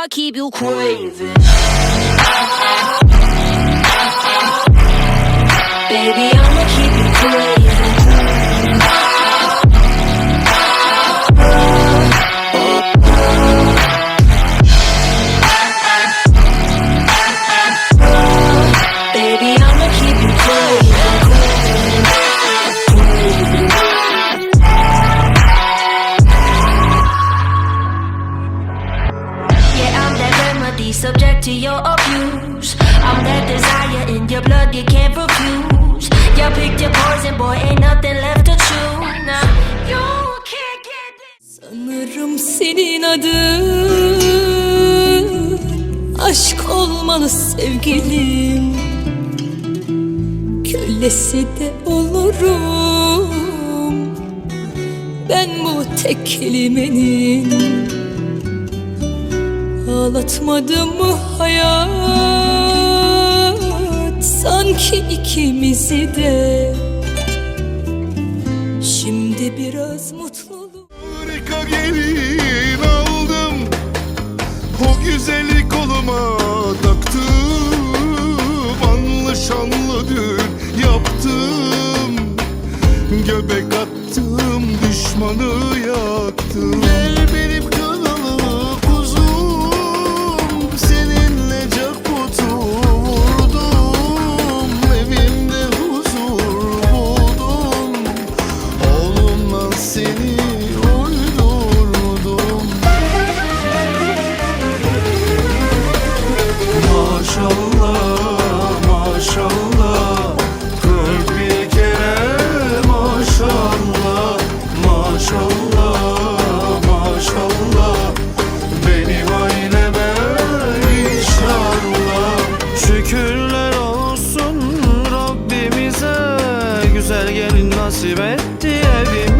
I'ma keep you craving. Baby, I'ma keep you craving. To your abuse. I'm that desire in your blood you can't refuse. You picked your poison, boy, ain't nothing left to choose. Now, you can't get this. Sanırım senin adın aşk olmalı sevgilim Kölesi de olurum ben bu tek kelimenin Ağlatmadı mı hayat? Sanki ikimizi de. Şimdi biraz mutluluk. Harika gelin aldım. O güzeli koluma taktım. Anlı şanlı düğün yaptım. Göbek attım düşmanı yaktım nasip etti evimize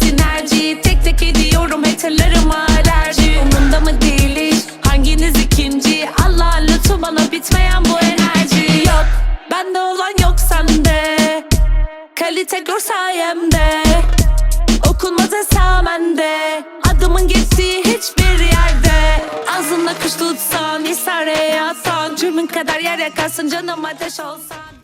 sinerji. Tek tek ediyorum haterlarıma alerji. Umurumda mı değil hiç hanginiz ikinci? Allah lütfu bana bitmeyen bu enerji. Yok bende olan yok sende. Kalite gör sayemde. Okunmaz esamende Adımın geçtiği hiçbir yerde. Ağzında kuş tutsan İsare yatsan Cürmün kadar yer yakarsın canım ateş olsan